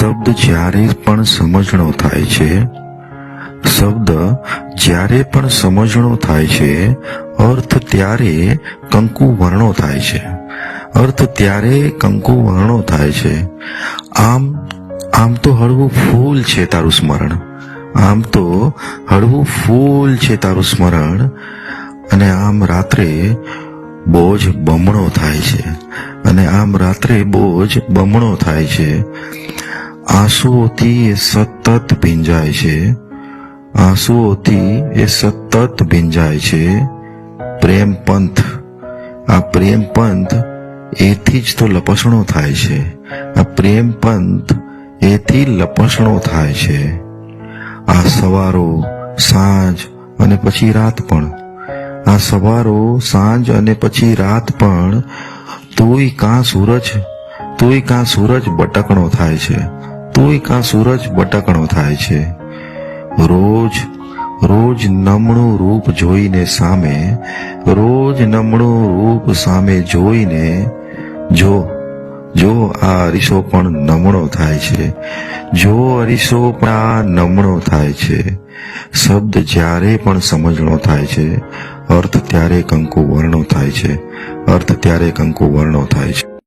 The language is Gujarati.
શબ્દ જ્યારે પણ સમજણો થાય છે, શબ્દ જ્યારે પણ સમજણો થાય છે, અર્થ ત્યારે કંકુ વર્ણો થાય છે. અર્થ ત્યારે કંકુ વર્ણો થાય છે. આમ આમ તો હળવું ફૂલ છે તારું સ્મરણ. આમ તો હળવું ફૂલ છે તારું સ્મરણ. અને આમ રાત્રે બોજ બમણો થાય છે. અને આમ રાત્રે બોજ બમણો થાય છે. આંસુઓથી એ સતત ભીંજાય છે. આંસુઓથી એ સતત ભીંજાય છે. પ્રેમ પંથ આ પ્રેમ પંથ એથી જ તો લપસણો થાય છે. આ પ્રેમ પંથ એથી લપસણો થાય છે. આ સવારો, સાંજ અને પછી રાત પણ. આ સવારો, સાંજ અને પછી રાત પણ તોય કાં સૂરજ, તોય કાં સૂરજ બટકણો થાય છે. તોય કાં સૂરજ બટકણો થાય છે? રોજ રોજ નમણું રૂપ જોઈને સામે, રોજ નમણું રૂપ સામે જોઈને, જો જો આ અરીસો પણ નમણો થાય છે, જો અરીસો પણ આ નમણો થાય છે, શબ્દ જ્યારે પણ સમજણો થાય છે, અર્થ ત્યારે કંકુ વર્ણો થાય છે, અર્થ ત્યારે કંકુ વર્ણો થાય છે.